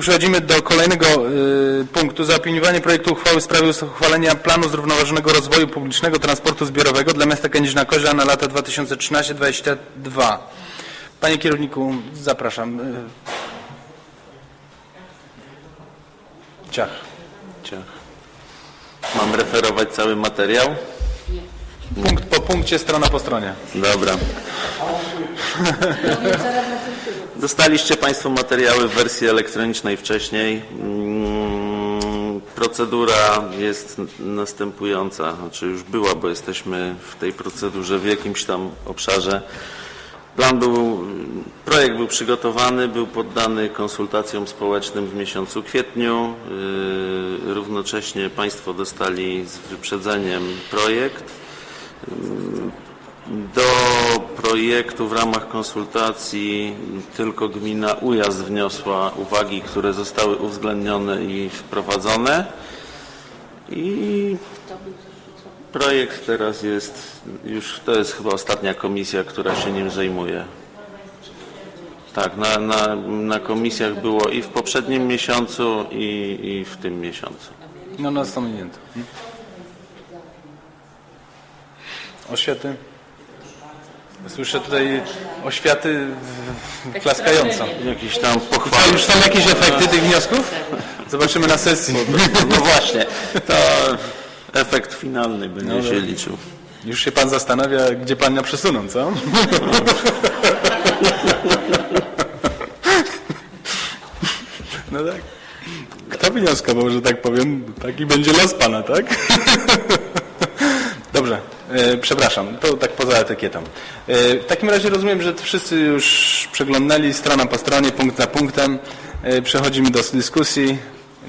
Przechodzimy do kolejnego y, punktu. Zaopiniowanie projektu uchwały w sprawie uchwalenia planu zrównoważonego rozwoju publicznego transportu zbiorowego dla miasta Kędzierzyna-Koźla na lata 2013-2022. Panie kierowniku, zapraszam. Ciach. Ciach. Mam referować cały materiał? Punkt po punkcie, strona po stronie. Dobra. Dostaliście Państwo materiały w wersji elektronicznej wcześniej. Mm, Procedura jest następująca, znaczy już była, bo jesteśmy w tej procedurze w jakimś tam obszarze. Plan był, projekt był przygotowany, był poddany konsultacjom społecznym w miesiącu kwietniu. Yy, Równocześnie Państwo dostali z wyprzedzeniem projekt. Do projektu w ramach konsultacji tylko gmina Ujazd wniosła uwagi, które zostały uwzględnione i wprowadzone. I projekt teraz jest, już to jest chyba ostatnia komisja, która się nim zajmuje. Tak, na, na, na komisjach było i w poprzednim miesiącu, i, i w tym miesiącu. No, stąd Oświaty? Słyszę tutaj oświaty klaskająco. Jakieś tam pochwały. już są jakieś efekty tych wniosków? Zobaczymy na sesji. No właśnie, to efekt finalny będzie No się dobra. liczył. Już się pan zastanawia, gdzie pan na przesuną, co? No tak. Kto wnioskował, że tak powiem, taki będzie los pana, tak? Dobrze, przepraszam, to tak poza etykietą. E, w takim razie rozumiem, że wszyscy już przeglądnęli strona po stronie, punkt za punktem. E, przechodzimy do dyskusji.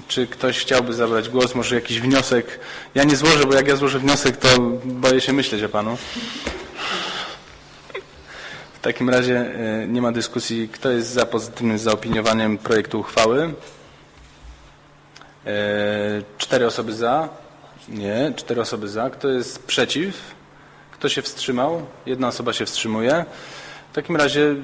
Czy ktoś chciałby zabrać głos, może jakiś wniosek? Ja nie złożę, bo jak ja złożę wniosek, to boję się myśleć o panu. W takim razie e, nie ma dyskusji. Kto jest za pozytywnym zaopiniowaniem projektu uchwały? E, Cztery osoby za. Nie, cztery osoby za. Kto jest przeciw? Kto się wstrzymał? Jedna osoba się wstrzymuje. W takim razie